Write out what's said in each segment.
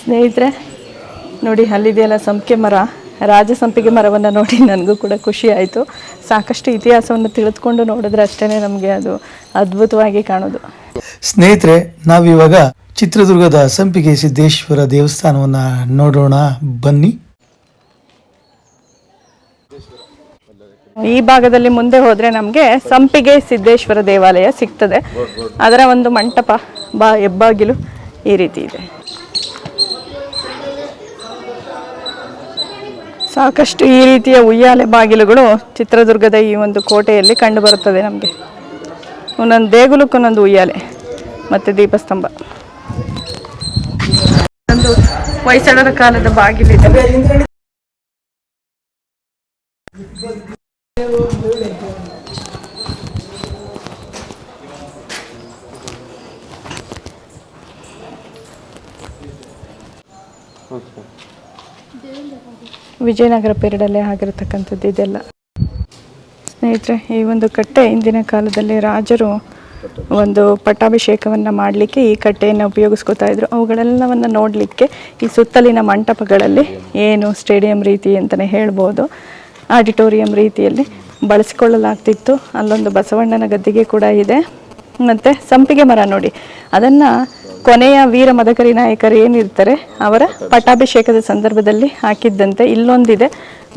ಸ್ನೇಹಿತರೆ ನೋಡಿ ಅಲ್ಲಿದೆಯಲ್ಲ ಸಂಪಿಗೆ ಮರ. ರಾಜ ಸಂಪಿಗೆ ಮರವನ್ನು ನೋಡಿ ನನಗೂ ಕೂಡ ಖುಷಿ ಆಯಿತು. ಸಾಕಷ್ಟು ಇತಿಹಾಸವನ್ನು ತಿಳಿದುಕೊಂಡು ನೋಡಿದ್ರೆ ಅಷ್ಟೇ ನಮಗೆ ಅದು ಅದ್ಭುತವಾಗಿ ಕಾಣೋದು. ಸ್ನೇಹಿತರೆ ನಾವಿವಾಗ ಚಿತ್ರದುರ್ಗದ ಸಂಪಿಗೆ ಸಿದ್ದೇಶ್ವರ ದೇವಸ್ಥಾನವನ್ನ ನೋಡೋಣ. ಬನ್ನಿ. ಈ ಭಾಗದಲ್ಲಿ ಮುಂದೆ ಹೋದರೆ ನಮಗೆ ಸಂಪಿಗೆ ಸಿದ್ದೇಶ್ವರ ದೇವಾಲಯ ಸಿಗ್ತದೆ. ಅದರ ಒಂದು ಮಂಟಪ ಬಾ ಹೆಬ್ಬಾಗಿಲು ಈ ರೀತಿ ಇದೆ. ಸಾಕಷ್ಟು ಈ ರೀತಿಯ ಉಯ್ಯಾಲೆ ಬಾಗಿಲುಗಳು ಚಿತ್ರದುರ್ಗದ ಈ ಒಂದು ಕೋಟೆಯಲ್ಲಿ ಕಂಡು ಬರುತ್ತದೆ ನಮಗೆ. ಒಂದೊಂದು ದೇಗುಲಕ್ಕೊಂದೊಂದು ಉಯ್ಯಾಲೆ, ಮತ್ತು ದೀಪಸ್ತಂಭ. ಒಂದು ಹೊಯ್ಸಳರ ಕಾಲದ ಬಾಗಿಲಿದೆ. ವಿಜಯನಗರ ಪೀರಿಯಡಲ್ಲೇ ಆಗಿರತಕ್ಕಂಥದ್ದು ಇದೆಲ್ಲ. ಸ್ನೇಹಿತರೆ, ಈ ಒಂದು ಕಟ್ಟೆ ಇಂದಿನ ಕಾಲದಲ್ಲಿ ರಾಜರು ಒಂದು ಪಟ್ಟಾಭಿಷೇಕವನ್ನು ಮಾಡಲಿಕ್ಕೆ ಈ ಕಟ್ಟೆಯನ್ನು ಉಪಯೋಗಿಸ್ಕೊತಾ ಇದ್ರು. ಅವುಗಳೆಲ್ಲವನ್ನು ನೋಡಲಿಕ್ಕೆ ಈ ಸುತ್ತಲಿನ ಮಂಟಪಗಳಲ್ಲಿ ಏನು ಸ್ಟೇಡಿಯಂ ರೀತಿ ಅಂತಲೇ ಹೇಳ್ಬೋದು. ಆಡಿಟೋರಿಯಂ ರೀತಿಯಲ್ಲಿ ಬಳಸಿಕೊಳ್ಳಲಾಗ್ತಿತ್ತು. ಅಲ್ಲೊಂದು ಬಸವಣ್ಣನ ಗದ್ದಿಗೆ ಕೂಡ ಇದೆ. ಮತ್ತು ಸಂಪಿಗೆ ಮರ ನೋಡಿ. ಅದನ್ನು ಕೊನೆಯ ವೀರ ಮದಕರಿ ನಾಯಕರು ಏನಿರ್ತಾರೆ, ಅವರ ಪಟ್ಟಾಭಿಷೇಕದ ಸಂದರ್ಭದಲ್ಲಿ ಹಾಕಿದ್ದಂತೆ ಇಲ್ಲೊಂದಿದೆ.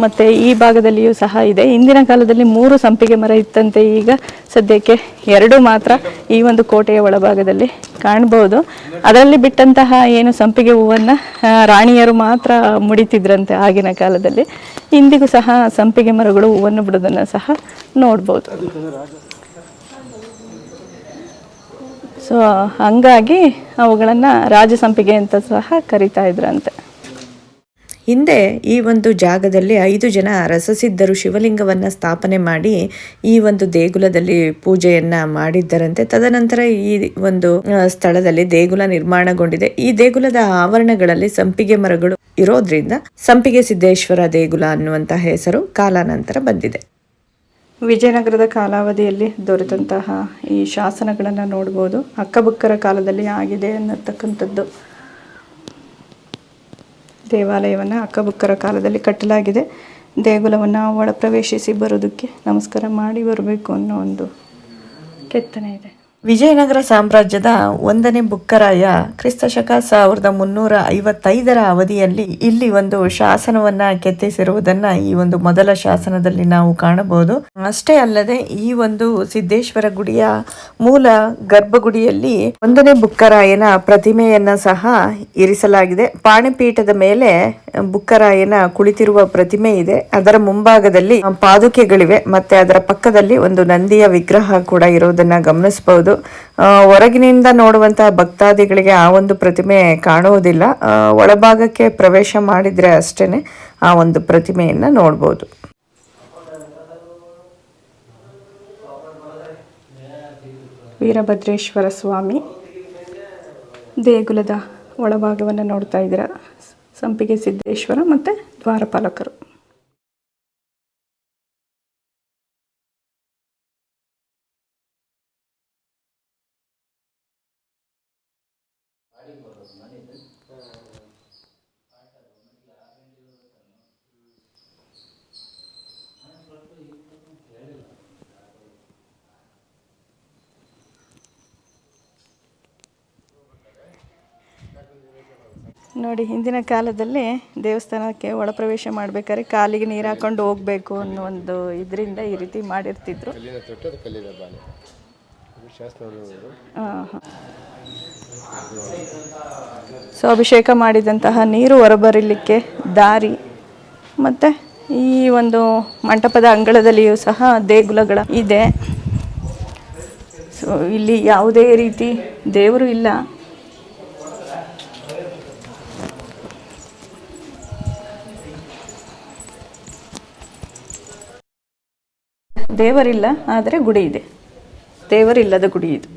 ಮತ್ತು ಈ ಭಾಗದಲ್ಲಿಯೂ ಸಹ ಇದೆ. ಇಂದಿನ ಕಾಲದಲ್ಲಿ ಮೂರು ಸಂಪಿಗೆ ಮರ ಇತ್ತಂತೆ. ಈಗ ಸದ್ಯಕ್ಕೆ ಎರಡು ಮಾತ್ರ ಈ ಒಂದು ಕೋಟೆಯ ಒಳಭಾಗದಲ್ಲಿ ಕಾಣಬಹುದು. ಅದರಲ್ಲಿ ಬಿಟ್ಟಂತಹ ಏನು ಸಂಪಿಗೆ ಹೂವನ್ನು ರಾಣಿಯರು ಮಾತ್ರ ಮುಡಿತಿದ್ರಂತೆ ಆಗಿನ ಕಾಲದಲ್ಲಿ. ಇಂದಿಗೂ ಸಹ ಸಂಪಿಗೆ ಮರಗಳು ಹೂವನ್ನು ಬಿಡೋದನ್ನು ಸಹ ನೋಡ್ಬೋದು. ಸೊ ಹಂಗಾಗಿ ಅವುಗಳನ್ನು ರಾಜಸಂಪಿಗೆ ಅಂತ ಸಹ ಕರಿತಾ ಇದ್ರಂತೆ. ಹಿಂದೆ ಈ ಒಂದು ಜಾಗದಲ್ಲಿ ಐದು ಜನ ರಸಸಿದ್ಧರು ಶಿವಲಿಂಗವನ್ನು ಸ್ಥಾಪನೆ ಮಾಡಿ ಈ ಒಂದು ದೇಗುಲದಲ್ಲಿ ಪೂಜೆಯನ್ನ ಮಾಡಿದ್ದರಂತೆ. ತದನಂತರ ಈ ಒಂದು ಸ್ಥಳದಲ್ಲಿ ದೇಗುಲ ನಿರ್ಮಾಣಗೊಂಡಿದೆ. ಈ ದೇಗುಲದ ಆವರಣಗಳಲ್ಲಿ ಸಂಪಿಗೆ ಮರಗಳು ಇರೋದ್ರಿಂದ ಸಂಪಿಗೆ ಸಿದ್ದೇಶ್ವರ ದೇಗುಲ ಅನ್ನುವಂತಹ ಹೆಸರು ಕಾಲಾನಂತರ ಬಂದಿದೆ. ವಿಜಯನಗರದ ಕಾಲಾವಧಿಯಲ್ಲಿ ದೊರೆತಂತಹ ಈ ಶಾಸನಗಳನ್ನು ನೋಡ್ಬೋದು. ಅಕ್ಕಬುಕ್ಕರ ಕಾಲದಲ್ಲಿ ಆಗಿದೆ ಅನ್ನತಕ್ಕಂಥದ್ದು. ದೇವಾಲಯವನ್ನು ಅಕ್ಕಬುಕ್ಕರ ಕಾಲದಲ್ಲಿ ಕಟ್ಟಲಾಗಿದೆ. ದೇಗುಲವನ್ನು ಒಳ ಪ್ರವೇಶಿಸಿ ಬರೋದಕ್ಕೆ ನಮಸ್ಕಾರ ಮಾಡಿ ಬರಬೇಕು ಅನ್ನೋ ಒಂದು ಕೆತ್ತನೆ ಇದೆ. ವಿಜಯನಗರ ಸಾಮ್ರಾಜ್ಯದ ಒಂದನೇ ಬುಕ್ಕರಾಯ ಕ್ರಿಸ್ತಶಕ ಸಾವಿರದ ಮುನ್ನೂರ ಐವತ್ತೈದರ ಅವಧಿಯಲ್ಲಿ ಇಲ್ಲಿ ಒಂದು ಶಾಸನವನ್ನ ಕೆತ್ತಿಸಿರುವುದನ್ನ ಈ ಒಂದು ಮೊದಲ ಶಾಸನದಲ್ಲಿ ನಾವು ಕಾಣಬಹುದು. ಅಷ್ಟೇ ಅಲ್ಲದೆ ಈ ಒಂದು ಸಿದ್ದೇಶ್ವರ ಗುಡಿಯ ಮೂಲ ಗರ್ಭಗುಡಿಯಲ್ಲಿ ಒಂದನೇ ಬುಕ್ಕರಾಯನ ಪ್ರತಿಮೆಯನ್ನ ಸಹ ಇರಿಸಲಾಗಿದೆ. ಪಾಣಿಪೀಠದ ಮೇಲೆ ಬುಕ್ಕರಾಯನ ಕುಳಿತಿರುವ ಪ್ರತಿಮೆ ಇದೆ. ಅದರ ಮುಂಭಾಗದಲ್ಲಿ ಪಾದುಕೆಗಳಿವೆ. ಮತ್ತೆ ಅದರ ಪಕ್ಕದಲ್ಲಿ ಒಂದು ನಂದಿಯ ವಿಗ್ರಹ ಕೂಡ ಇರೋದನ್ನ ಗಮನಿಸಬಹುದು. ಆ, ಹೊರಗಿನಿಂದ ನೋಡುವಂತಹ ಭಕ್ತಾದಿಗಳಿಗೆ ಆ ಒಂದು ಪ್ರತಿಮೆ ಕಾಣುವುದಿಲ್ಲ. ಒಳಭಾಗಕ್ಕೆ ಪ್ರವೇಶ ಮಾಡಿದ್ರೆ ಅಷ್ಟೇನೆ ಆ ಒಂದು ಪ್ರತಿಮೆಯನ್ನ ನೋಡ್ಬೋದು. ವೀರಭದ್ರೇಶ್ವರ ಸ್ವಾಮಿ ದೇಗುಲದ ಒಳಭಾಗವನ್ನು ನೋಡ್ತಾ ಇದ್ದೀರ. ಸಂಪಿಗೆ ಸಿದ್ದೇಶ್ವರ ಮತ್ತು ದ್ವಾರಪಾಲಕರು. ನೋಡಿ ಹಿಂದಿನ ಕಾಲದಲ್ಲಿ ದೇವಸ್ಥಾನಕ್ಕೆ ಒಳಪ್ರವೇಶ ಮಾಡ್ಬೇಕಾದ್ರೆ ಕಾಲಿಗೆ ನೀರು ಹಾಕೊಂಡು ಹೋಗಬೇಕು ಅನ್ನೋ ಒಂದು ಇದರಿಂದ ಈ ರೀತಿ ಮಾಡಿರ್ತಿದ್ರು. ಸೊ ಅಭಿಷೇಕ ಮಾಡಿದಂತಹ ನೀರು ಹೊರಬರಲಿಕ್ಕೆ ದಾರಿ. ಮತ್ತು ಈ ಒಂದು ಮಂಟಪದ ಅಂಗಳದಲ್ಲಿಯೂ ಸಹ ದೇಗುಲಗಳ ಇದೆ. ಸೊ ಇಲ್ಲಿ ಯಾವುದೇ ರೀತಿ ದೇವರು ಇಲ್ಲ. ದೇವರಿಲ್ಲ, ಆದರೆ ಗುಡಿ ಇದೆ. ದೇವರಿಲ್ಲದ ಗುಡಿ ಇದು.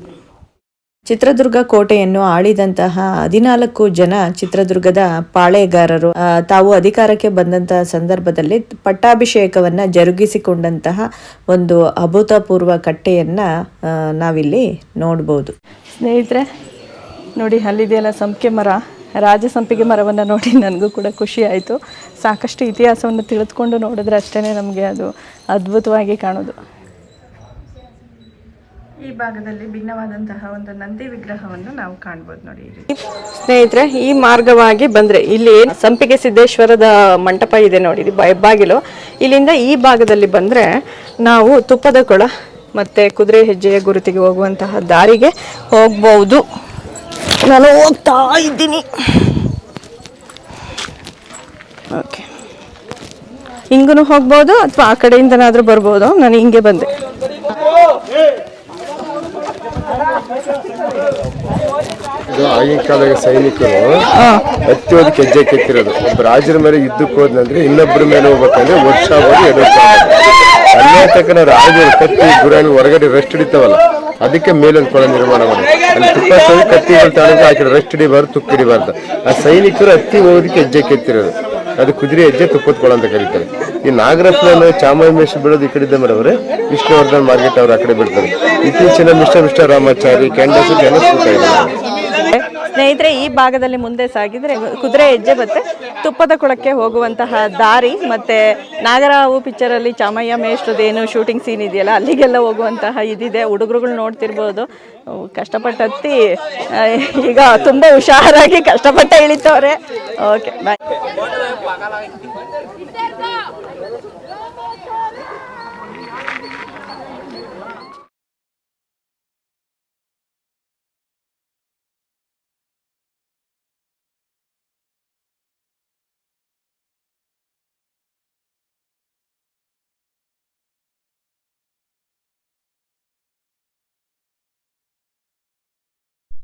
ಚಿತ್ರದುರ್ಗ ಕೋಟೆಯನ್ನು ಆಳಿದಂತಹ ಹದಿನಾಲ್ಕು ಜನ ಚಿತ್ರದುರ್ಗದ ಪಾಳೆಗಾರರು ತಾವು ಅಧಿಕಾರಕ್ಕೆ ಬಂದಂತಹ ಸಂದರ್ಭದಲ್ಲಿ ಪಟ್ಟಾಭಿಷೇಕವನ್ನ ಜರುಗಿಸಿಕೊಂಡಂತಹ ಒಂದು ಅಭೂತಪೂರ್ವ ಕಟ್ಟೆಯನ್ನ ನಾವಿಲ್ಲಿ ನೋಡ್ಬೋದು. ಸ್ನೇಹಿತರೆ, ನೋಡಿ, ಅಲ್ಲಿದೆಯಲ್ಲ ಸಂಪಿಗೆ ಮರ. ರಾಜಸಂಪಿಗೆ ಮರವನ್ನು ನೋಡಿ ನನಗೂ ಕೂಡ ಖುಷಿ ಆಯಿತು. ಸಾಕಷ್ಟು ಇತಿಹಾಸವನ್ನು ತಿಳಿದುಕೊಂಡು ನೋಡಿದ್ರೆ ಅಷ್ಟೇ ನಮಗೆ ಅದು ಅದ್ಭುತವಾಗಿ ಕಾಣೋದು. ಈ ಭಾಗದಲ್ಲಿ ಭಿನ್ನವಾದಂತಹ ಒಂದು ನಂದಿ ವಿಗ್ರಹವನ್ನು ನಾವು ಕಾಣ್ಬೋದು ನೋಡಿ ಸ್ನೇಹಿತರೆ, ಈ ಮಾರ್ಗವಾಗಿ ಬಂದ್ರೆ ಇಲ್ಲಿ ಸಂಪಿಗೆ ಸಿದ್ದೇಶ್ವರದ ಮಂಟಪ ಇದೆ ನೋಡಿ ಹೆಬ್ಬಾಗಿಲು ಇಲ್ಲಿಂದ ಈ ಭಾಗದಲ್ಲಿ ಬಂದ್ರೆ ನಾವು ತುಪ್ಪದ ಕೊಳ ಮತ್ತೆ ಕುದುರೆ ಹೆಜ್ಜೆಯ ಗುರುತಿಗೆ ಹೋಗುವಂತಹ ದಾರಿಗೆ ಹೋಗ್ಬಹುದು ನಾನು ಹೋಗ್ತಾ ಇದ್ದೀನಿ. ಓಕೆ ಹಿಂಗೂ ಹೋಗ್ಬೋದು ಅಥವಾ ಆ ಕಡೆಯಿಂದನಾದರೂ ಬರ್ಬೋದು. ನಾನು ಹಿಂಗೆ ಬಂದೆ. ಇದು ಆಗಿನ ಕಾಲದ ಸೈನಿಕರು ಹತ್ತಿ ಹೆಜ್ಜೆ ಕೆತ್ತಿರೋದು. ಒಬ್ಬ ರಾಜರ ಮೇಲೆ ಇದ್ದಕ್ಕೆ ಹೋದ್ನಂದ್ರೆ ಇನ್ನೊಬ್ಬರ ಮೇಲೆ ಹೋಗ್ಬೇಕಂದ್ರೆ ವರ್ಷ ಹೋಗಿ ಎರಡು ತಕ್ಕ ರಾಜರು ಕತ್ತಿ, ಗುರಾಣಿ ಹೊರಗಡೆ ರೆಸ್ಟ್ ಹಿಡಿತಾವಲ್ಲ, ಅದಕ್ಕೆ ಮೇಲೊಂದು ಕೊಳ ನಿರ್ಮಾಣ ಮಾಡಿ ಅಲ್ಲಿ ತುಪ್ಪ ಕತ್ತಿಗಳು ಆ ಕಡೆ ರೆಸ್ಟ್ ಹಿಡಿಬಾರ್ದು, ತುಪ್ಪ ಹಿಡಿಬಾರ್ದು. ಆ ಸೈನಿಕರು ಹತ್ತಿ ಹೋಗೋದಕ್ಕೆ ಹೆಜ್ಜೆ ಕೆತ್ತಿರೋದು. ಅದು ಕುದುರೆ ಹೆಜ್ಜೆ ಕೊಳ ಅಂತ ಕರೀತಾರೆ. ಈ ನಾಗರತ್ನ ಚಾಮರಾಜೇಶ್ವರ ಬೀಳೋದು ಈ ಕಡೆ ಅವರೇ ವಿಷ್ಣುವರ್ಧನ್ ಮಾರ್ಕೆಟ್ ಅವ್ರು ಆ ಕಡೆ ಬೀಳ್ತಾರೆ. ಇತ್ತೀಚಿನ ಮಿಸ್ಟರ್ ಮಿಸ್ಟರ್ ರಾಮಾಚಾರಿ ಕ್ಯಾಂಡಸ್ ಜನ ಸಿಗ್ತಾ ಇದ್ದಾರೆ ಸ್ನೇಹಿತರೆ, ಈ ಭಾಗದಲ್ಲಿ ಮುಂದೆ ಸಾಗಿದ್ರೆ ಕುದುರೆ ಹೆಜ್ಜೆ ಮತ್ತೆ ತುಪ್ಪದ ಕೊಳಕ್ಕೆ ಹೋಗುವಂತಹ ದಾರಿ ಮತ್ತೆ ನಾಗರಾವು ಪಿಕ್ಚರ್ ಅಲ್ಲಿ ಚಾಮಯ್ಯ ಮೇಷ್ಟ್ರದ್ದು ಏನು ಶೂಟಿಂಗ್ ಸೀನ್ ಇದೆಯಲ್ಲ, ಅಲ್ಲಿಗೆಲ್ಲ ಹೋಗುವಂತಹ ಇದಿದೆ. ಹುಡುಗರುಗಳು ನೋಡ್ತಿರ್ಬೋದು. ಕಷ್ಟಪಟ್ಟು ಹತ್ತಿ ಈಗ ತುಂಬಾ ಹುಷಾರಾಗಿ ಕಷ್ಟಪಟ್ಟ ಇಳಿತವ್ರೆ. ಓಕೆ ಬಾಯ್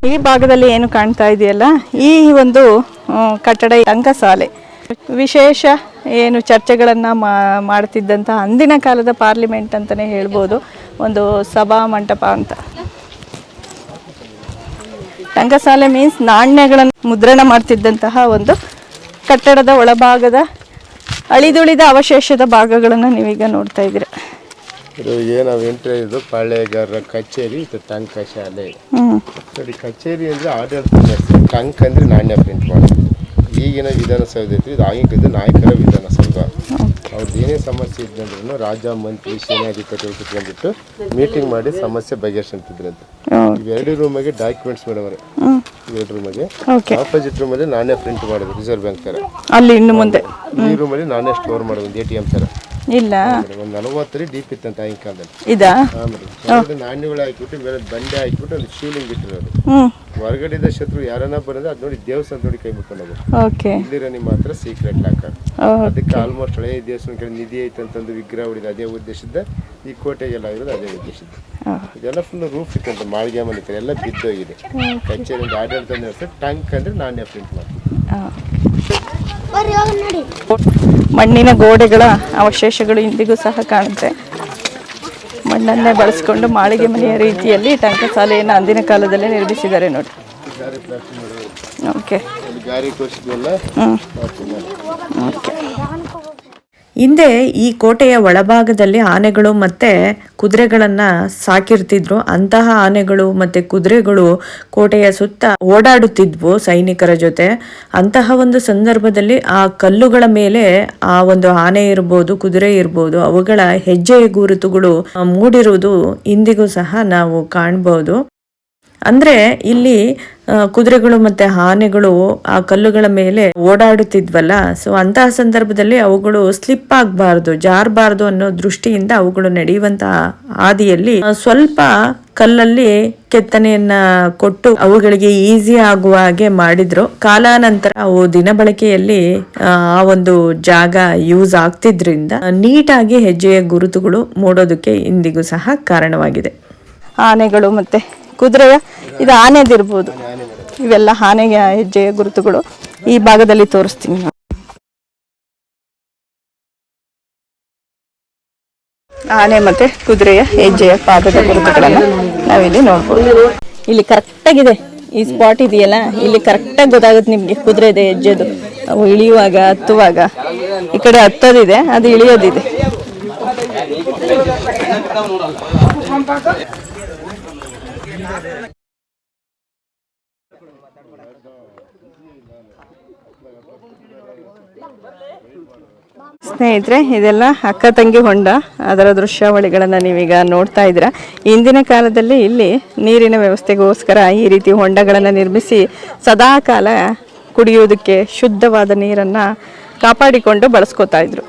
ಈ ಭಾಗದಲ್ಲಿ ಏನು ಕಾಣ್ತಾ ಇದೆಯಲ್ಲ, ಈ ಒಂದು ಕಟ್ಟಡ ಅಂಕಸಾಲೆ ವಿಶೇಷ ಏನು ಚರ್ಚೆಗಳನ್ನು ಮಾಡ್ತಿದ್ದಂತಹ ಅಂದಿನ ಕಾಲದ ಪಾರ್ಲಿಮೆಂಟ್ ಅಂತಲೇ ಹೇಳ್ಬೋದು, ಒಂದು ಸಭಾ ಮಂಟಪ ಅಂತ. ಟಂಕಸಾಲೆ ಮೀನ್ಸ್ ನಾಣ್ಯಗಳನ್ನು ಮುದ್ರಣ ಮಾಡ್ತಿದ್ದಂತಹ ಒಂದು ಕಟ್ಟಡದ ಒಳಭಾಗದ ಅಳಿದುಳಿದ ಅವಶೇಷದ ಭಾಗಗಳನ್ನು ನೀವೀಗ ನೋಡ್ತಾ ಇದ್ದೀರ. ಇದು ಏನೋ ಎಂಟ್ರಿ ಇದು ಪಾಳ್ಯಗಾರರ ಕಚೇರಿ ಇದು ಟಂಕ ಶಾಲೆ. ಸರಿ ನೋಡಿ ಕಚೇರಿ ಅಂದರೆ ಆಡಳಿತ ನಡೆಸಿ ಟಂಕ್ ಅಂದರೆ ನಾಣ್ಯ ಪ್ರಿಂಟ್ ಮಾಡೋದು ಈಗಿನ ವಿಧಾನಸೌಧ ಐತಿ ಇದು ಆಗಿನ ನಾಯಕರ ವಿಧಾನಸೌಧ. ಅವ್ರದ್ದು ಏನೇ ಸಮಸ್ಯೆ ಇದ್ದಂದ್ರೂ ರಾಜ ಮಂತ್ರಿ ಸೇನಾಧಿಕಾರಿಗಳು ಕುತ್ಕೊಂಡ್ಬಿಟ್ಟು ಮೀಟಿಂಗ್ ಮಾಡಿ ಸಮಸ್ಯೆ ಬಗೆಹರಿಸಂತಿದ್ರಂತೆ ಇವೆರಡು ರೂಮಿಗೆ ಡಾಕ್ಯುಮೆಂಟ್ಸ್ ಮೇಡಮ್ ಎರಡು ರೂಮಿಗೆ ಆಪೋಸಿಟ್ ರೂಮಲ್ಲಿ ನಾನೇ ಪ್ರಿಂಟ್ ಮಾಡೋದು ರಿಸರ್ವ್ ಬ್ಯಾಂಕ್ ತರ. ಅಲ್ಲಿ ಇನ್ನು ಮುಂದೆ. ಈ ರೂಮಲ್ಲಿ ನಾನೇ ಸ್ಟೋರ್ ಮಾಡೋದು ಒಂದು ಎ ಟಿ ಎಂ ತರ. ಇಲ್ಲ. ಒಂದು ನಲವತ್ತರಿ ಡೀಪ್ ಇತ್ತಂತ ಆಗಿನ ಕಾಲದಲ್ಲಿ ಇದಾ? ನಾಣ್ಯಗಳು ಹಾಕಿಬಿಟ್ಟು ಮೇಲೆ ಬಂಡೆ ಹಾಕಿಬಿಟ್ಟು ಒಂದು ಶೀಲಿಂಗ್ ಇಟ್ಟಿರೋದು. ಹ್ಮ್ ಹೊರಗಡೆದ ಶತ್ರು ಯಾರನ್ನ ಬಂದ್ರೆ ಅದ್ ನೋಡಿ ದೇವಸ್ಥಾನ ನೋಡಿ ಕೈ ಮುಟ್ಕೊಂಡು ಓಕೆ ಇಲ್ಲಿರೋ ನಿಮ್ಮ ಹತ್ರ ಸೀಕ್ರೆಟ್ ಲಾಕರ್ ಅದಕ್ಕೆ ಆಲ್ಮೋಸ್ಟ್ ಹಳೆಯ ದೇವಸ್ಥಾನ ಕಡೆ ನಿಧಿ ಐತೆ ಅಂತಂದು ವಿಗ್ರಹ ಉಳಿದ ಅದೇ ಉದ್ದೇಶದ ಈ ಕೋಟೆಗೆಲ್ಲ ಇರೋದು ಅದೇ ಉದ್ದೇಶದ ಇದೆಲ್ಲ ಫುಲ್ ರೂಫ್ ಇತ್ತಂತ ಮಾಳಿಗೆ ಮನೆ ಕಡೆ ಎಲ್ಲ ಬಿದ್ದೋಗಿದೆ. ಕಚೇರಿ ಆಡಳಿತ ನಡೆಸಿ ಟಂಕ್ ಅಂದ್ರೆ ನಾಣ್ಯ ಪ್ರಿಂಟ್ ಮಾಡ್ತೀನಿ ಮಣ್ಣಿನ ಗೋಡೆಗಳ ಅವಶೇಷಗಳು ಇಂದಿಗೂ ಸಹ ಕಾಣುತ್ತೆ. ಮಣ್ಣನ್ನೇ ಬಳಸ್ಕೊಂಡು ಮಾಳಿಗೆ ಮನೆಯ ರೀತಿಯಲ್ಲಿ ಟಂಕಸಾಲೆಯನ್ನು ಅಂದಿನ ಕಾಲದಲ್ಲಿ ನಿರ್ಮಿಸಿದ್ದಾರೆ ನೋಡಿ. ಓಕೆ. ಹ್ಞೂ ಓಕೆ. ಹಿಂದೆ ಈ ಕೋಟೆಯ ಒಳಭಾಗದಲ್ಲಿ ಆನೆಗಳು ಮತ್ತೆ ಕುದುರೆಗಳನ್ನ ಸಾಕಿರ್ತಿದ್ರು. ಅಂತಹ ಆನೆಗಳು ಮತ್ತೆ ಕುದುರೆಗಳು ಕೋಟೆಯ ಸುತ್ತ ಓಡಾಡುತ್ತಿದ್ವು ಸೈನಿಕರ ಜೊತೆ. ಅಂತಹ ಒಂದು ಸಂದರ್ಭದಲ್ಲಿ ಆ ಕಲ್ಲುಗಳ ಮೇಲೆ ಆ ಒಂದು ಆನೆ ಇರ್ಬೋದು, ಕುದುರೆ ಇರ್ಬೋದು, ಅವುಗಳ ಹೆಜ್ಜೆಯ ಗುರುತುಗಳು ಮೂಡಿರುವುದು ಇಂದಿಗೂ ಸಹ ನಾವು ಕಾಣ್ಬೋದು. ಅಂದ್ರೆ ಇಲ್ಲಿ ಕುದುರೆಗಳು ಮತ್ತೆ ಆನೆಗಳು ಆ ಕಲ್ಲುಗಳ ಮೇಲೆ ಓಡಾಡುತ್ತಿದ್ವಲ್ಲ. ಸೊ ಅಂತಹ ಸಂದರ್ಭದಲ್ಲಿ ಅವುಗಳು ಸ್ಲಿಪ್ ಆಗಬಾರ್ದು, ಜಾರಬಾರ್ದು ಅನ್ನೋ ದೃಷ್ಟಿಯಿಂದ ಅವುಗಳು ನಡೆಯುವಂತಹ ಹಾದಿಯಲ್ಲಿ ಸ್ವಲ್ಪ ಕಲ್ಲಲ್ಲಿ ಕೆತ್ತನೆಯನ್ನ ಕೊಟ್ಟು ಅವುಗಳಿಗೆ ಈಸಿ ಆಗುವ ಹಾಗೆ ಮಾಡಿದ್ರು. ಕಾಲಾನಂತರ ಅವು ದಿನಬಳಕೆಯಲ್ಲಿ ಆ ಆ ಒಂದು ಜಾಗ ಯೂಸ್ ಆಗ್ತಿದ್ರಿಂದ ನೀಟಾಗಿ ಹೆಜ್ಜೆಯ ಗುರುತುಗಳು ಮೂಡೋದಕ್ಕೆ ಇಂದಿಗೂ ಸಹ ಕಾರಣವಾಗಿದೆ. ಆನೆಗಳು ಮತ್ತೆ ಕುದುರೆಯ ಇದು ಆನೆದಿರ್ಬೋದು. ಇವೆಲ್ಲ ಆನೆಗೆ ಹೆಜ್ಜೆಯ ಗುರುತುಗಳು. ಈ ಭಾಗದಲ್ಲಿ ತೋರಿಸ್ತೀನಿ. ಆನೆ ಮತ್ತೆ ಕುದುರೆಯ ಹೆಜ್ಜೆಯ ಪಾದದ ಗುರುತುಗಳನ್ನ ನಾವಿಲ್ಲಿ ನೋಡ್ಬೋದು. ಇಲ್ಲಿ ಕರೆಕ್ಟಾಗಿದೆ. ಈ ಸ್ಪಾಟ್ ಇದೆಯಲ್ಲ? ಇಲ್ಲಿ ಕರೆಕ್ಟಾಗಿ ಗೊತ್ತಾಗುತ್ತೆ ನಿಮಗೆ ಕುದುರೆದೆ ಹೆಜ್ಜೆದು. ಅವು ಇಳಿಯುವಾಗ, ಹತ್ತುವಾಗ. ಈ ಕಡೆ ಹತ್ತೋದಿದೆ, ಅದು ಇಳಿಯೋದಿದೆ. ಸ್ನೇಹಿತರೆ, ಇದೆಲ್ಲ ಅಕ್ಕ ತಂಗಿ ಹೊಂಡ. ಅದರ ದೃಶ್ಯಾವಳಿಗಳನ್ನು ನೀವೀಗ ನೋಡ್ತಾ ಇದ್ದೀರಾ. ಇಂದಿನ ಕಾಲದಲ್ಲಿ ಇಲ್ಲಿ ನೀರಿನ ವ್ಯವಸ್ಥೆಗೋಸ್ಕರ ಈ ರೀತಿ ಹೊಂಡಗಳನ್ನು ನಿರ್ಮಿಸಿ ಸದಾಕಾಲ ಕುಡಿಯೋದಕ್ಕೆ ಶುದ್ಧವಾದ ನೀರನ್ನು ಕಾಪಾಡಿಕೊಂಡು ಬಳಸ್ಕೋತಾ ಇದ್ರು.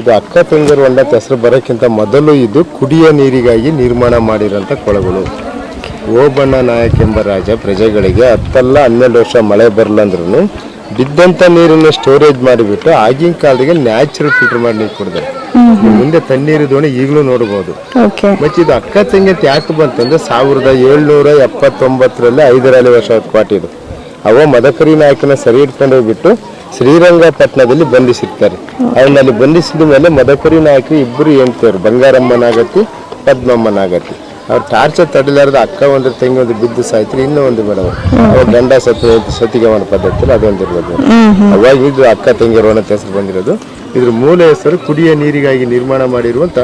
ಇದು ಅಕ್ಕ ತಂಗರು ಹೊಂಡ ಹೆಸರು ಬರೋಕ್ಕಿಂತ ಮೊದಲು ಇದು ಕುಡಿಯ ನೀರಿಗಾಗಿ ನಿರ್ಮಾಣ ಮಾಡಿರೋಂಥ ಕೊಳಗಳು. ಓಬಣ್ಣ ನಾಯಕ್ ಎಂಬ ರಾಜ ಪ್ರಜೆಗಳಿಗೆ ಹತ್ತಲ್ಲ ಹನ್ನೆರಡು ವರ್ಷ ಮಳೆ ಬರಲಂದ್ರೂ ಬಿದ್ದಂಥ ನೀರನ್ನು ಸ್ಟೋರೇಜ್ ಮಾಡಿಬಿಟ್ಟು ಆಗಿನ ಕಾಲದಲ್ಲಿ ನ್ಯಾಚುರಲ್ ಫಿಲ್ಟರ್ ಮಾಡಿ ನೀರು ಕೊಡ್ತಾರೆ ಮುಂದೆ ತಣ್ಣೀರು ದೋಣಿ ಈಗಲೂ ನೋಡ್ಬೋದು. ಓಕೆ. ಮತ್ತೆ ಇದು ಅಕ್ಕ ತಂಗಿ ಯಾಕೆ ಬಂತಂದ್ರೆ ಸಾವಿರದ ಏಳ್ನೂರ ಎಪ್ಪತ್ತೊಂಬತ್ತರಲ್ಲಿ ಐದರಲ್ಲಿ ವರ್ಷ ಇದು ಅವ ಮದಕರಿ ನಾಯಕನ ಸರಿ ಇಟ್ಕೊಂಡು ಹೋಗ್ಬಿಟ್ಟು ಶ್ರೀರಂಗಪಟ್ಟಣದಲ್ಲಿ ಬಂಧಿಸಿರ್ತಾರೆ. ಅವನಲ್ಲಿ ಬಂಧಿಸಿದ ಮೇಲೆ ಮದಕರಿ ನಾಯಕರು ಇಬ್ಬರು ಹೆಂಡ್ತಿಯವರು ಬಂಗಾರಮ್ಮನಾಗತ್ತಿ ಪದ್ಮಮ್ಮನಾಗತ್ತಿ ಅವ್ರು ಟಾರ್ಚರ್ ತಡಿಲಾರದ ಅಕ್ಕ ಒಂದು ತಂಗಿ ಒಂದು ಬಿದ್ದು ಸಾಯ್ತಿರಿ ಇನ್ನೂ ಒಂದು ಮೇಡಮ್. ಅವ್ರ ಗಂಡ ಸತ್ತು ಸತ್ತಿಗೆ ಅವನ ಪದ್ಧತಿಯಲ್ಲಿ ಅದೊಂದು ಅವಾಗ ಇದು ಅಕ್ಕ ತಂಗಿಯರು ಅಂತ ಹೆಸರು ಬಂದಿರೋದು. ಇದ್ರ ಮೂಲ ಹೆಸರು ಕುಡಿಯ ನೀರಿಗಾಗಿ ನಿರ್ಮಾಣ ಮಾಡಿರುವಂತ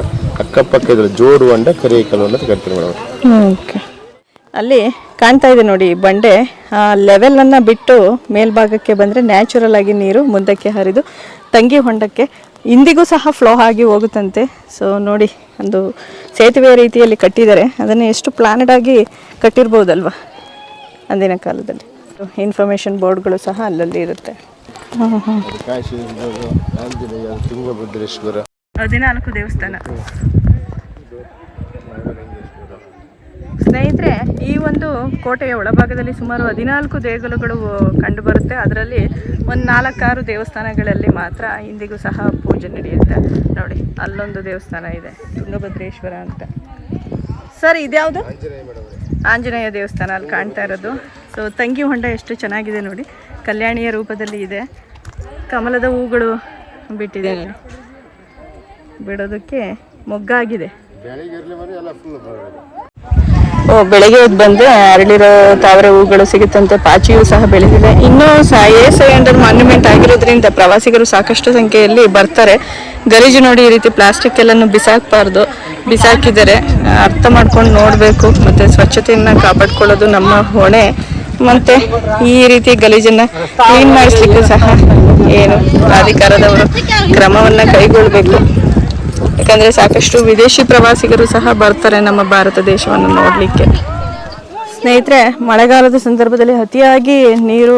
ಅಕ್ಕಪಕ್ಕದ ಜೋಡು ಹೊಂಡ ಕರಿಯಕಲ್ಲು ಅಂತ ಕರಿತಾರೆ ಮೇಡಮ್. ಅಲ್ಲಿ ಕಾಣ್ತಾ ಇದೆ ನೋಡಿ ಬಂಡೆ. ಆ ಅನ್ನ ಬಿಟ್ಟು ಮೇಲ್ಭಾಗಕ್ಕೆ ಬಂದ್ರೆ ನ್ಯಾಚುರಲ್ ಆಗಿ ನೀರು ಮುಂದಕ್ಕೆ ಹರಿದು ತಂಗಿ ಹೊಂಡಕ್ಕೆ ಇಂದಿಗೂ ಸಹ ಫ್ಲೋ ಆಗಿ ಹೋಗುತ್ತಂತೆ. ಸೊ ನೋಡಿ ಒಂದು ಸೇತುವೆ ರೀತಿಯಲ್ಲಿ ಕಟ್ಟಿದ್ದಾರೆ. ಅದನ್ನು ಎಷ್ಟು ಪ್ಲಾನೆಡ್ ಆಗಿ ಕಟ್ಟಿರ್ಬೋದಲ್ವಾ ಅಂದಿನ ಕಾಲದಲ್ಲಿ. ಇನ್ಫಾರ್ಮೇಷನ್ ಬೋರ್ಡ್ಗಳು ಸಹ ಅಲ್ಲಲ್ಲಿ ಇರುತ್ತೆ. ಹದಿನಾಲ್ಕು ದೇವಸ್ಥಾನ. ಸ್ನೇಹಿತರೆ, ಈ ಒಂದು ಕೋಟೆಯ ಒಳಭಾಗದಲ್ಲಿ ಸುಮಾರು ಹದಿನಾಲ್ಕು ದೇಗುಲಗಳು ಕಂಡು ಬರುತ್ತೆ ಅದರಲ್ಲಿ ಒಂದು ನಾಲ್ಕಾರು ದೇವಸ್ಥಾನಗಳಲ್ಲಿ ಮಾತ್ರ ಇಂದಿಗೂ ಸಹ ಪೂಜೆ ನಡೆಯುತ್ತೆ. ನೋಡಿ, ಅಲ್ಲೊಂದು ದೇವಸ್ಥಾನ ಇದೆ, ತುಂಗಭದ್ರೇಶ್ವರ ಅಂತ. ಸರ್ ಇದ್ಯಾವುದು? ಆಂಜನೇಯ ದೇವಸ್ಥಾನ ಅಲ್ಲಿ ಕಾಣ್ತಾ ಇರೋದು. ಸೊ ತಂಗಿ ಹೊಂಡ ಎಷ್ಟು ಚೆನ್ನಾಗಿದೆ ನೋಡಿ. ಕಲ್ಯಾಣಿಯ ರೂಪದಲ್ಲಿ ಇದೆ. ಕಮಲದ ಹೂಗಳು ಬಿಟ್ಟಿದೆ. ಬಿಡೋದಕ್ಕೆ ಮೊಗ್ಗಾಗಿದೆ. ಬೆಳಗ್ಗೆ ಹೊತ್ತು ಬಂದ್ರೆ ಅರಳಿರೋ ತಾವರೆ ಹೂಗಳು ಸಿಗುತ್ತಂತೆ, ಪಾಚಿಯೂ ಸಹ ಬೆಳೆದಿದೆ. ಇನ್ನೂ ಸಹ ಎ ಸೈ ಅಂಡರ್ ಮಾನ್ಯುಮೆಂಟ್ ಆಗಿರೋದ್ರಿಂದ ಪ್ರವಾಸಿಗರು ಸಾಕಷ್ಟು ಸಂಖ್ಯೆಯಲ್ಲಿ ಬರ್ತಾರೆ. ಗಲೀಜು ನೋಡಿ ಈ ರೀತಿ ಪ್ಲಾಸ್ಟಿಕ್ ಎಲ್ಲಾನು ಬಿಸಾಕಬಾರ್ದು. ಬಿಸಾಕಿದರೆ ಅರ್ಥ ಮಾಡ್ಕೊಂಡು ನೋಡಬೇಕು. ಮತ್ತೆ ಸ್ವಚ್ಛತೆಯನ್ನು ಕಾಪಾಡ್ಕೊಳ್ಳೋದು ನಮ್ಮ ಹೊಣೆ. ಮತ್ತೆ ಈ ರೀತಿ ಗಲೀಜನ್ನು ಕ್ಲೀನ್ ಮಾಡಿಸ್ಲಿಕ್ಕೂ ಸಹ ಏನು ಪ್ರಾಧಿಕಾರದವರು ಕ್ರಮವನ್ನ ಕೈಗೊಳ್ಳಬೇಕು ಯಾಕಂದ್ರೆ ಸಾಕಷ್ಟು ವಿದೇಶಿ ಪ್ರವಾಸಿಗರು ಸಹ ಬರ್ತಾರೆ ನಮ್ಮ ಭಾರತ ದೇಶವನ್ನು ನೋಡಲಿಕ್ಕೆ. ಸ್ನೇಹಿತರೆ, ಮಳೆಗಾಲದ ಸಂದರ್ಭದಲ್ಲಿ ಅತಿಯಾಗಿ ನೀರು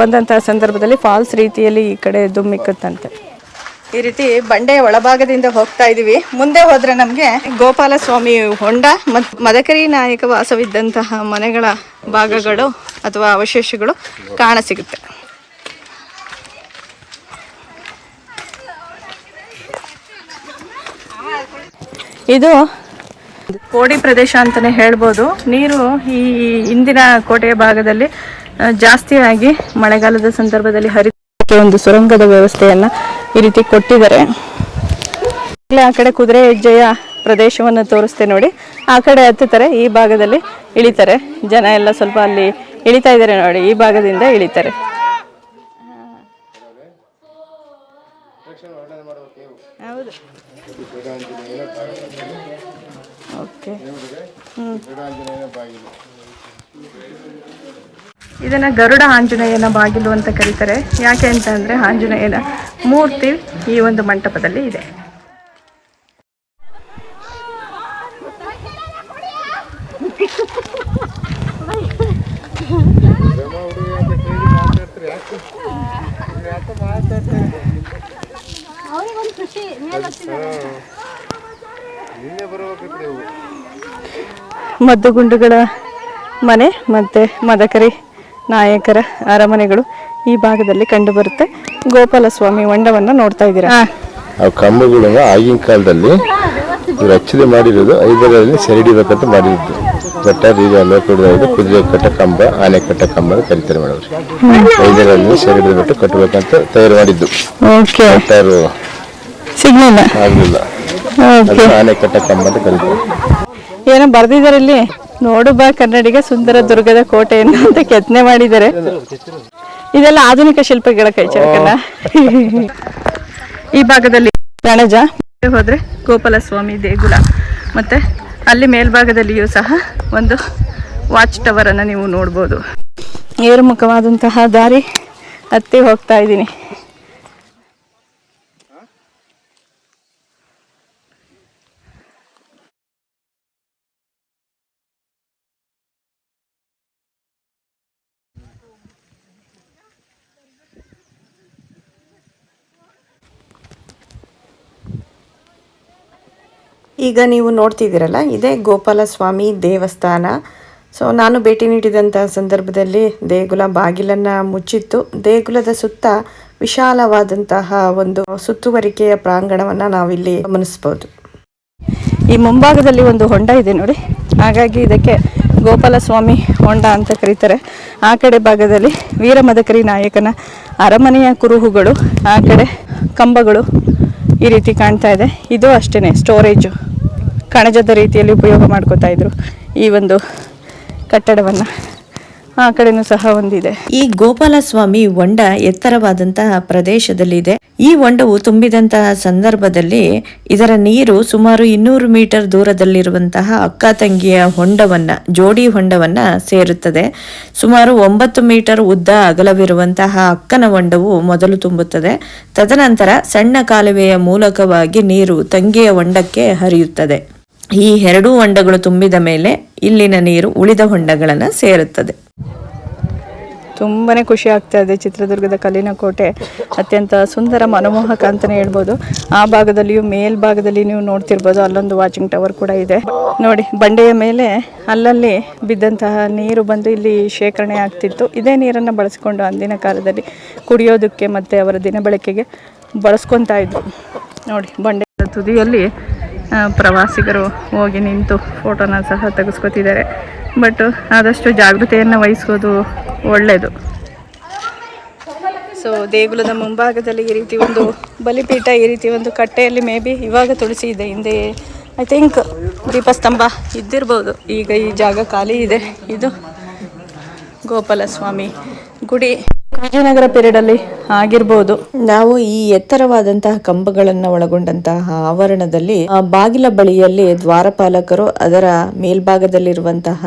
ಬಂದಂತಹ ಸಂದರ್ಭದಲ್ಲಿ ಫಾಲ್ಸ್ ರೀತಿಯಲ್ಲಿ ಈ ಕಡೆ ದುಮ್ಮಿಕ್ಕತ್ತಂತೆ ಈ ರೀತಿ ಬಂಡೆಯ ಒಳಭಾಗದಿಂದ ಹೋಗ್ತಾ ಇದೀವಿ. ಮುಂದೆ ಹೋದ್ರೆ ನಮಗೆ ಗೋಪಾಲ ಸ್ವಾಮಿ ಹೊಂಡ ಮತ್ತು ಮದಕರಿ ನಾಯಕ ವಾಸವಿದ್ದಂತಹ ಮನೆಗಳ ಭಾಗಗಳು ಅಥವಾ ಅವಶೇಷಗಳು ಕಾಣಸಿಗುತ್ತೆ. ಇದು ಕೋಡಿ ಪ್ರದೇಶ ಅಂತಾನೆ ಹೇಳ್ಬೋದು. ನೀರು ಈ ಇಂದಿನ ಕೋಟೆಯ ಭಾಗದಲ್ಲಿ ಜಾಸ್ತಿಯಾಗಿ ಮಳೆಗಾಲದ ಸಂದರ್ಭದಲ್ಲಿ ಹರಿದಕ್ಕೆ ಒಂದು ಸುರಂಗದ ವ್ಯವಸ್ಥೆಯನ್ನ ಈ ರೀತಿ ಕೊಟ್ಟಿದ್ದಾರೆ. ಆ ಕಡೆ ಕುದುರೆ ಹೆಜ್ಜೆಯ ಪ್ರದೇಶವನ್ನು ತೋರಿಸ್ತೆ ನೋಡಿ. ಆ ಕಡೆ ಹತ್ತುತ್ತಾರೆ ಈ ಭಾಗದಲ್ಲಿ ಇಳಿತಾರೆ. ಜನ ಎಲ್ಲ ಸ್ವಲ್ಪ ಅಲ್ಲಿ ಇಳಿತಾ ಇದ್ದಾರೆ ನೋಡಿ, ಈ ಭಾಗದಿಂದ ಇಳಿತಾರೆ ಹೌದು ಓಕೆ ಇದನ್ನ ಗರುಡ ಆಂಜನೇಯನ ಬಾಗಿಲು ಅಂತ ಕರೀತಾರೆ. ಯಾಕೆ ಅಂತ ಅಂದ್ರೆ ಆಂಜನೇಯನ ಮೂರ್ತಿ ಈ ಒಂದು ಮಂಟಪದಲ್ಲಿ ಇದೆ. ಮದ್ದುಗುಂಡುಗಳ ಮನೆ ಮತ್ತೆ ಮದಕರಿ ನಾಯಕರ ಅರಮನೆಗಳು ಈ ಭಾಗದಲ್ಲಿ ಕಂಡು ಬರುತ್ತೆ ಗೋಪಾಲ ಸ್ವಾಮಿ ಹೊಂಡವನ್ನ ನೋಡ್ತಾ ಇದ್ದೀರಾ? ಆ ಕಂಬಗಳು ಆಗಿನ ಕಾಲದಲ್ಲಿ ಇವ್ರು ಹಚ್ಚದೆ ಮಾಡಿರೋದು ಐದರಲ್ಲಿ ಸೆರಡಿಬೇಕಂತ ಮಾಡಿದ್ದು. ಬೆಟ್ಟ ಈಗ ಲೋಕದ ಕುದುರೆ ಕಟ್ಟ ಕಂಬ ಆನೆ ಕಟ್ಟ ಕಂಬ ಅಂತ ಕರಿತಾರೆ ಮೇಡಮ್ ಐದರಲ್ಲಿ ಸೆರಡಿ ಬೆಟ್ಟ ಕಟ್ಟಬೇಕಂತ ತಯಾರು ಮಾಡಿದ್ದು. ಓಕೆ. ಕಟ್ಟಾರು ಸಿಗ್ಲಿಲ್ಲ ಆಗಲಿಲ್ಲ. ಆನೆ ಕಟ್ಟ ಕಂಬ ಅಂತ ಕರೀತಾರೆ. ಏನೋ ಬರ್ದಿದ್ದಾರೆ ಇಲ್ಲಿ. ನೋಡು ಬಾ, ಕನ್ನಡಿಗ ಸುಂದರ ದುರ್ಗದ ಕೋಟೆಯನ್ನು ಅಂತ ಕೆತ್ತನೆ ಮಾಡಿದ್ದಾರೆ. ಇದೆಲ್ಲ ಆಧುನಿಕ ಶಿಲ್ಪಗಳ ಕೈಚಳಕಲ್ಲ ಈ ಭಾಗದಲ್ಲಿ ಗಣಜ ಹೋದ್ರೆ ಗೋಪಾಲ ಸ್ವಾಮಿ ದೇಗುಲ. ಮತ್ತೆ ಅಲ್ಲಿ ಮೇಲ್ಭಾಗದಲ್ಲಿಯೂ ಸಹ ಒಂದು ವಾಚ್ ಟವರ್ ಅನ್ನು ನೀವು ನೋಡ್ಬೋದು. ಏರುಮುಖವಾದಂತಹ ದಾರಿ ಹತ್ತಿ ಹೋಗ್ತಾ ಇದ್ದೀನಿ. ಈಗ ನೀವು ನೋಡ್ತಿದ್ದೀರಲ್ಲ, ಇದೇ ಗೋಪಾಲಸ್ವಾಮಿ ದೇವಸ್ಥಾನ. ಸೊ ನಾನು ಭೇಟಿ ನೀಡಿದಂಥ ಸಂದರ್ಭದಲ್ಲಿ ದೇಗುಲ ಬಾಗಿಲನ್ನು ಮುಚ್ಚಿತ್ತು. ದೇಗುಲದ ಸುತ್ತ ವಿಶಾಲವಾದಂತಹ ಒಂದು ಸುತ್ತುವರಿಕೆಯ ಪ್ರಾಂಗಣವನ್ನು ನಾವಿಲ್ಲಿ ಗಮನಿಸ್ಬೋದು. ಈ ಮುಂಭಾಗದಲ್ಲಿ ಒಂದು ಹೊಂಡ ಇದೆ ನೋಡಿ. ಹಾಗಾಗಿ ಇದಕ್ಕೆ ಗೋಪಾಲಸ್ವಾಮಿ ಹೊಂಡ ಅಂತ ಕರೀತಾರೆ. ಆ ಕಡೆ ಭಾಗದಲ್ಲಿ ವೀರಮದಕರಿ ನಾಯಕನ ಅರಮನೆಯ ಕುರುಹುಗಳು, ಆ ಕಡೆ ಕಂಬಗಳು ಈ ರೀತಿ ಕಾಣ್ತಾ ಇದೆ. ಇದು ಅಷ್ಟೇ ಸ್ಟೋರೇಜು ಕಣಜದ ರೀತಿಯಲ್ಲಿ ಉಪಯೋಗ ಮಾಡ್ಕೋತಾ ಇದ್ರು ಈ ಒಂದು ಕಟ್ಟಡವನ್ನು. ಆ ಕಡೆನೂ ಸಹ ಒಂದಿದೆ. ಈ ಗೋಪಾಲಸ್ವಾಮಿ ಹೊಂಡ ಎತ್ತರವಾದಂತಹ ಪ್ರದೇಶದಲ್ಲಿದೆ. ಈ ಹೊಂಡವು ತುಂಬಿದಂತಹ ಸಂದರ್ಭದಲ್ಲಿ ಇದರ ನೀರು ಸುಮಾರು ಇನ್ನೂರು ಮೀಟರ್ ದೂರದಲ್ಲಿರುವಂತಹ ಅಕ್ಕ ತಂಗಿಯ ಹೊಂಡವನ್ನ, ಜೋಡಿ ಹೊಂಡವನ್ನ ಸೇರುತ್ತದೆ. ಸುಮಾರು ಒಂಬತ್ತು ಮೀಟರ್ ಉದ್ದ ಅಗಲವಿರುವಂತಹ ಅಕ್ಕನ ಹೊಂಡವು ಮೊದಲು ತುಂಬುತ್ತದೆ. ತದನಂತರ ಸಣ್ಣ ಕಾಲುವೆಯ ಮೂಲಕವಾಗಿ ನೀರು ತಂಗಿಯ ಹೊಂಡಕ್ಕೆ ಹರಿಯುತ್ತದೆ. ಈ ಎರಡೂ ಹೊಂಡಗಳು ತುಂಬಿದ ಮೇಲೆ ಇಲ್ಲಿನ ನೀರು ಉಳಿದ ಹೊಂಡಗಳನ್ನು ಸೇರುತ್ತದೆ. ತುಂಬಾ ಖುಷಿ ಆಗ್ತಾ ಇದೆ ಚಿತ್ರದುರ್ಗದ ಕಲ್ಲಿನ ಕೋಟೆ. ಅತ್ಯಂತ ಸುಂದರ ಮನಮೋಹಕ ಅಂತಲೇ ಹೇಳ್ಬೋದು. ಆ ಭಾಗದಲ್ಲಿಯೂ ಮೇಲ್ಭಾಗದಲ್ಲಿ ನೀವು ನೋಡ್ತಿರ್ಬೋದು, ಅಲ್ಲೊಂದು ವಾಚಿಂಗ್ ಟವರ್ ಕೂಡ ಇದೆ. ನೋಡಿ, ಬಂಡೆಯ ಮೇಲೆ ಅಲ್ಲಲ್ಲಿ ಬಿದ್ದಂತಹ ನೀರು ಬಂದು ಇಲ್ಲಿ ಶೇಖರಣೆ ಆಗ್ತಿತ್ತು. ಇದೇ ನೀರನ್ನು ಬಳಸಿಕೊಂಡು ಅಂದಿನ ಕಾಲದಲ್ಲಿ ಕುಡಿಯೋದಕ್ಕೆ ಮತ್ತು ಅವರ ದಿನಬಳಕೆಗೆ ಬಳಸ್ಕೊತಾ ಇದ್ರು ನೋಡಿ, ಬಂಡೆ ತುದಿಯಲ್ಲಿ ಪ್ರವಾಸಿಗರು ಹೋಗಿ ನಿಂತು ಫೋಟೋನ ಸಹ ತೆಗೆಸ್ಕೊತಿದ್ದಾರೆ. ಬಟ್ ಆದಷ್ಟು ಜಾಗೃತೆಯನ್ನು ವಹಿಸೋದು ಒಳ್ಳೆಯದು ಸೊ ದೇಗುಲದ ಮುಂಭಾಗದಲ್ಲಿ ಈ ರೀತಿ ಒಂದು ಬಲಿಪೀಠ, ಈ ರೀತಿ ಒಂದು ಕಟ್ಟೆಯಲ್ಲಿ ಮೇ ಬಿ ಇವಾಗ ತುಳಸಿ ಇದೆ. ಹಿಂದೆ ಐ ಥಿಂಕ್ ದೀಪಸ್ತಂಭ ಇದ್ದಿರ್ಬೋದು. ಈಗ ಈ ಜಾಗ ಖಾಲಿ ಇದೆ. ಇದು ಗೋಪಾಲ ಸ್ವಾಮಿ ಗುಡಿ. ವಿಜಯನಗರ ಪೀರಿಯಡಲ್ಲಿ ಆಗಿರ್ಬೋದು. ನಾವು ಈ ಎತ್ತರವಾದಂತಹ ಕಂಬಗಳನ್ನ ಒಳಗೊಂಡಂತಹ ಆವರಣದಲ್ಲಿ ಆ, ಬಾಗಿಲ ಬಳಿಯಲ್ಲಿ ದ್ವಾರಪಾಲಕರು ಅದರ ಮೇಲ್ಭಾಗದಲ್ಲಿರುವಂತಹ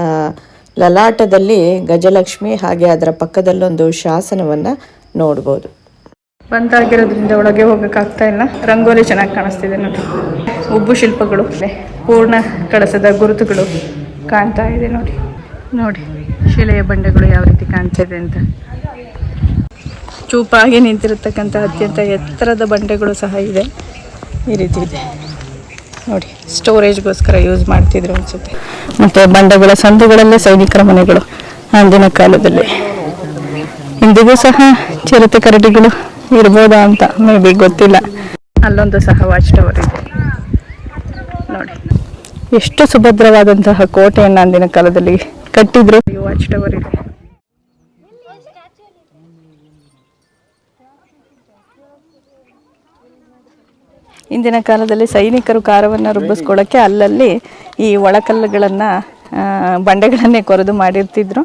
ಲಲಾಟದಲ್ಲಿ ಗಜಲಕ್ಷ್ಮಿ ಹಾಗೆ ಅದರ ಪಕ್ಕದಲ್ಲೊಂದು ಶಾಸನವನ್ನ ನೋಡ್ಬೋದು. ಬಂದಾಗಿರೋದ್ರಿಂದ ಒಳಗೆ ಹೋಗಕ್ಕಾಗ್ತಾ ಇಲ್ಲ. ರಂಗೋಲಿ ಚೆನ್ನಾಗಿ ಕಾಣಿಸ್ತಿದೆ ನೋಡಿ. ಉಬ್ಬು ಶಿಲ್ಪಗಳು ಪೂರ್ಣ ಕಳಸದ ಗುರುತುಗಳು ಕಾಣ್ತಾ ಇದೆ ನೋಡಿ. ನೋಡಿ ಶಿಲೆಯ ಬಂಡೆಗಳು ಯಾವ ರೀತಿ ಕಾಣ್ತಾ ಇದೆ ಅಂತ. ಚೂಪಾಗಿ ನಿಂತಿರತಕ್ಕಂಥ ಅತ್ಯಂತ ಎತ್ತರದ ಬಂಡೆಗಳು ಸಹ ಇದೆ. ಈ ರೀತಿ ಇದೆ. ನೋಡಿ ಸ್ಟೋರೇಜ್ಗೋಸ್ಕರ ಯೂಸ್ ಮಾಡ್ತಿದ್ರು ಅನ್ಸುತ್ತೆ. ಮತ್ತು ಬಂಡೆಗಳ ಸಂದುಗಳಲ್ಲೇ ಸೈನಿಕರ ಮನೆಗಳು ಅಂದಿನ ಕಾಲದಲ್ಲಿ. ಇಂದಿಗೂ ಸಹ ಚಿರತೆ ಕರಡಿಗಳು ಇರ್ಬೋದಾ ಅಂತ ಮೇ ಬಿ ಗೊತ್ತಿಲ್ಲ. ಅಲ್ಲೊಂದು ಸಹ ವಾಚ್ ಟವರ್ ಇದೆ. ನೋಡಿ, ಎಷ್ಟು ಸುಭದ್ರವಾದಂತಹ ಕೋಟೆಯನ್ನು ಅಂದಿನ ಕಾಲದಲ್ಲಿ ಕಟ್ಟಿದ್ರು. ವಾಚ್ ಟವರ್ ಇದೆ. ಇಂದಿನ ಕಾಲದಲ್ಲಿ ಸೈನಿಕರು ಖಾರವನ್ನು ರುಬ್ಬಿಸ್ಕೊಳ್ಳೋಕ್ಕೆ ಅಲ್ಲಲ್ಲಿ ಈ ಒಳಕಲ್ಲುಗಳನ್ನು ಬಂಡೆಗಳನ್ನೇ ಕೊರೆದು ಮಾಡಿರ್ತಿದ್ರು.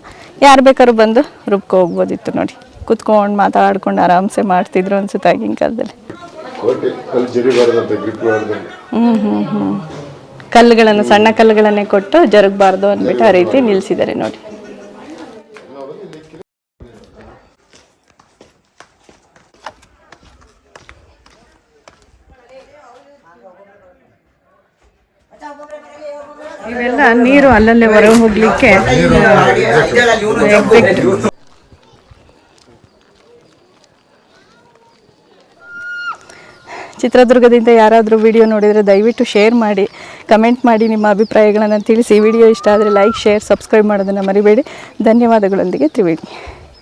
ಯಾರು ಬೇಕಾದ್ರೂ ಬಂದು ರುಬ್ಕೊ ಹೋಗ್ಬೋದಿತ್ತು ನೋಡಿ. ಕುತ್ಕೊಂಡು ಮಾತಾಡ್ಕೊಂಡು ಆರಾಮ್ಸೆ ಮಾಡ್ತಿದ್ರು ಅನ್ಸುತ್ತೆ ಆಗಿನ ಕಾಲದಲ್ಲಿ. ಹ್ಞೂ ಹ್ಞೂ ಹ್ಞೂ ಕಲ್ಲುಗಳನ್ನು ಸಣ್ಣ ಕಲ್ಲುಗಳನ್ನೇ ಕೊಟ್ಟು ಜರುಗಬಾರ್ದು ಅಂದ್ಬಿಟ್ಟು ಆ ರೀತಿ ನಿಲ್ಲಿಸಿದ್ದಾರೆ ನೋಡಿ. ಇವೆಲ್ಲ ನೀರು ಅಲ್ಲಲ್ಲೇ ಹೊರ ಹೋಗ್ಲಿಕ್ಕೆ ಚಿತ್ರದುರ್ಗದಿಂದ ಯಾರಾದರೂ ವಿಡಿಯೋ ನೋಡಿದರೆ ದಯವಿಟ್ಟು ಶೇರ್ ಮಾಡಿ ಕಮೆಂಟ್ ಮಾಡಿ ನಿಮ್ಮ ಅಭಿಪ್ರಾಯಗಳನ್ನು ತಿಳಿಸಿ. ವಿಡಿಯೋ ಇಷ್ಟ ಆದರೆ ಲೈಕ್ ಶೇರ್ ಸಬ್ಸ್ಕ್ರೈಬ್ ಮಾಡೋದನ್ನು ಮರಿಬೇಡಿ. ಧನ್ಯವಾದಗಳೊಂದಿಗೆ ತ್ರಿವೇಣಿ.